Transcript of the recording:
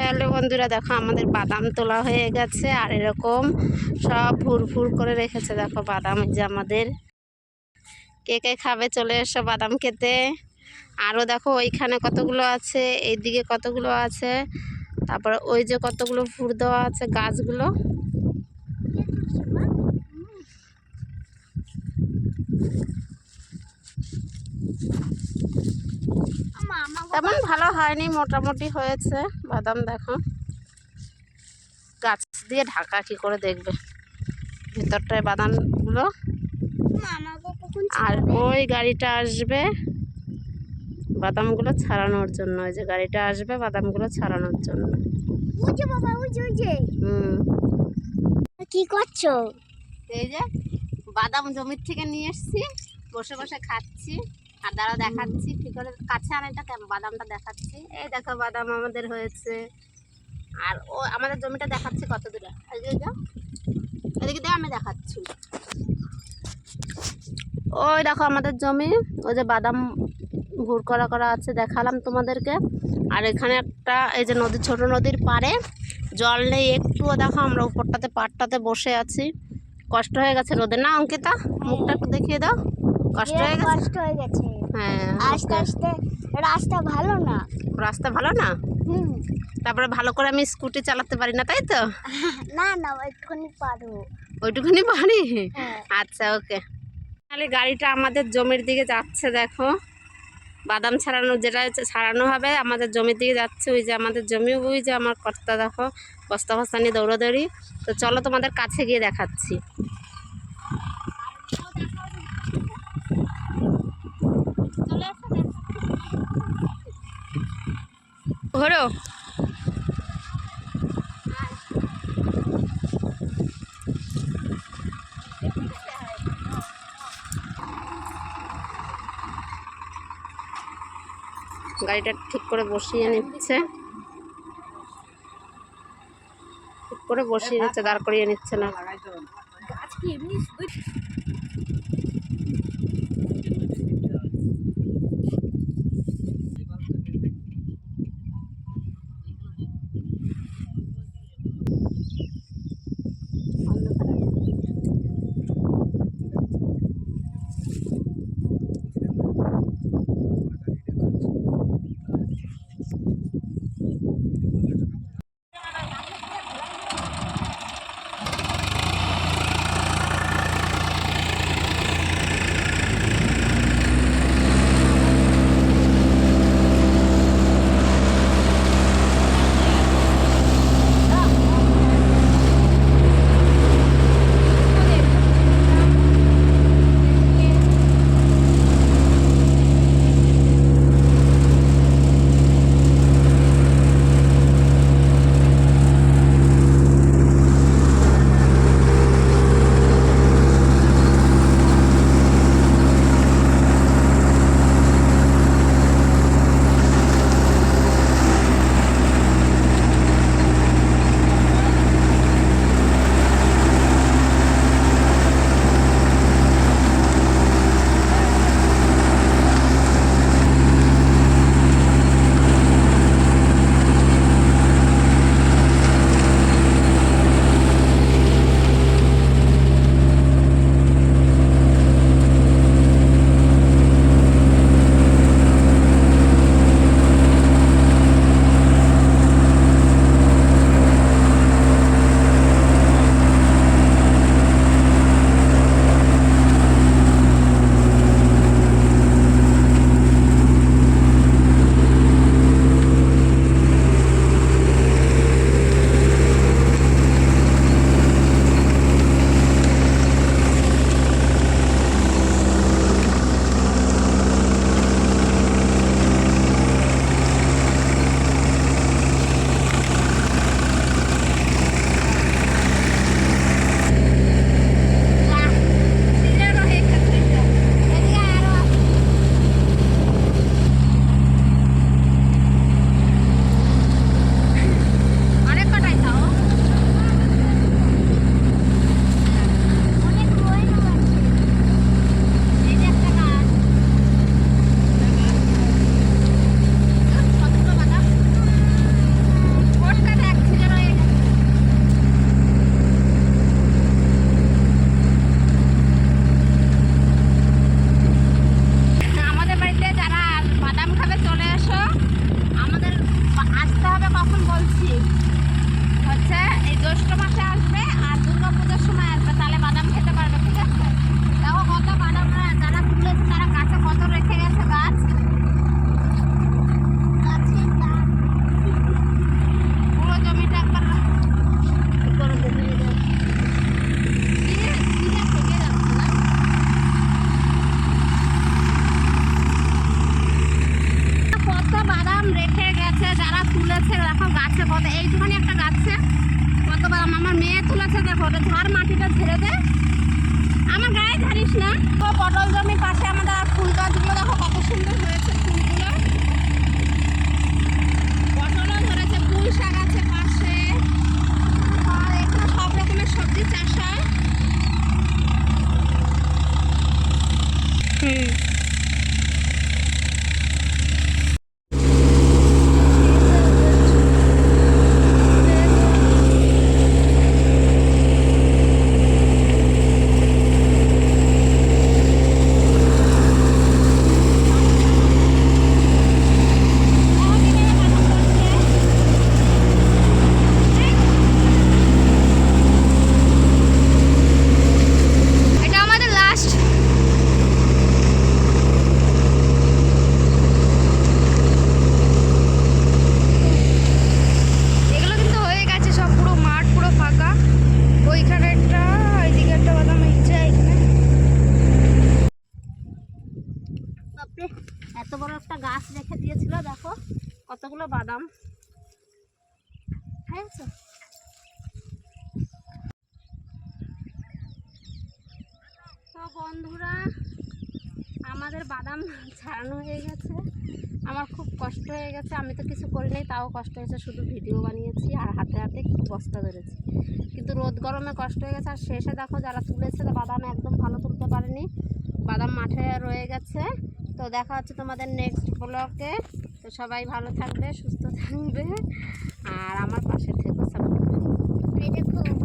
Hello বন্ধুরা, দেখো আমাদের বাদাম তোলা হয়ে গেছে, আর এরকম সব ফুর ফুর করে রেখেছে, দেখো বাদাম যে আমাদের। কে কে খাবে চলে এসো বাদাম খেতে। আরও দেখো ওইখানে কতগুলো আছে, এইদিকে কতগুলো আছে, তারপরে ওই যে কতগুলো ফুর দেওয়া আছে গাছগুলো। তেমন ভালো হয়নি মোটামুটি হয়েছে। বাদাম দেখো। গাছ দিয়ে ঢাকা কি করে দেখবে? ভিতরটায় বাদামগুলো। আর ওই গাড়িটা আসবে। বাদামগুলো ছাড়ানোর জন্য। ওই যে গাড়িটা আসবে বাদামগুলো ছাড়ানোর জন্য। কি করছ? এই যে বাদাম জমির থেকে নিয়ে এসছি। বসে বসে খাচ্ছি। আর দাঁড়া দেখাচ্ছি কি করে কাছে আনাটা কেন বাদামটা দেখাচ্ছি। এই দেখো বাদাম আমাদের হয়েছে। আর ও আমাদের জমিটা দেখাচ্ছি কত দূরে? এদিকে যাও। এদিকে দিয়ে আমি দেখাচ্ছি। ওই দেখো আমাদের জমি। ওই যে বাদাম ভুর করা করা আছে দেখালাম তোমাদেরকে। আর এখানে একটা এই যে নদী ছোট নদীর পাড়ে জল নেই। একটুও দেখো আমরা উপরটাতে পাড়টাতে বসে আছি। কষ্ট হয়ে গেছে রোদে। না অঙ্কিতা মুখটা একটু দেখিয়ে দাও। কষ্ট হয়ে গেছে? কষ্ট হয়ে গেছে। হ্যাঁ আস্তে আস্তে রাস্তা ভালো না। রাস্তা ভালো না? তারপরে ভালো করে আমি স্কুটি চালাতে পারি না তাই তো? না না একটুখানি পারো। ওইটুকুনি পারি? হ্যাঁ। আচ্ছা ওকে। তাহলে গাড়িটা আমাদের জমির দিকে যাচ্ছে দেখো। বাদাম ছাড়ানো যেটা ছাড়ানো হবে আমাদের জমির দিকে যাচ্ছে। ওই যে আমাদের জমি ওই যে আমার কর্তা দেখো। বস্তা বস্তা নিয়ে দৌড়াদৌড়ি। তো চলো তোমাদের কাছে গিয়ে দেখাচ্ছি। ঘোরো গাড়িটা ঠিক করে বসিয়ে নিচ্ছে। ঠিক করে বসিয়ে নিচ্ছে দাঁড় করিয়ে নিচ্ছে না। জ্যৈষ্ঠ মাসে আসবে আর দুর্গা পুজোর সময় আসবে, তাহলে বাদাম খেতে পারবে, ঠিক আছে? দেখো কত বাদাম যারা তুলেছে, তারা গাছে কত রেখে গেছে গাছ? রেখে গেছে, যারা তুলেছে, দেখো গাছে কত এইটুখানি একটা গাছে কত আমার মেয়ে তুলেছে দেখো, ওটা ঝাড় মাটিটা ঝেড়ে দে। আমার গায়ে ঝাড়িস না। তো পটল জমির পাশে আমাদের ফুল গাছগুলো দেখো কত সুন্দর হয়েছে ফুলগুলো পটলও ধরেছে পুঁই শাক আছে পাশে আর এখানে সব রকমের সবজি চাষ হয় হুম এটা আমাদের লাস্ট এগুলো কিন্তু হয়ে গেছে সব পুরো মাঠ পুরো ফাঁকা ওইখানে একটা ওইদিকে একটা বাদাম হচ্ছে এখানে বাপরে, এত বড় একটা গাছ রেখে দিয়েছিল, দেখো, কতগুলো বাদাম। হয়েছে তো বন্ধুরা, আমাদের বাদাম ছাড়ানো হয়ে গেছে। আমার খুব কষ্ট হয়ে গেছে, আমি তো কিছু করি নাই, তাও কষ্ট হয়েছে, শুধু ভিডিও বানিয়েছি আর হাতে হাতে একটু বস্তা ধরেছি। কিন্তু রোদ গরমে কষ্ট হয়ে গেছে, আর শেষে দেখো যারা তুলেছে, বাদাম একদম ভালো তুলতে পারেনি। বাদাম মাঠে রয়ে গেছে। তো দেখা হচ্ছে তোমাদের নেক্সট ব্লকে তো সবাই ভালো থাকবে, সুস্থ থাকবে। আর আমার পাশে থেকে সাপোর্ট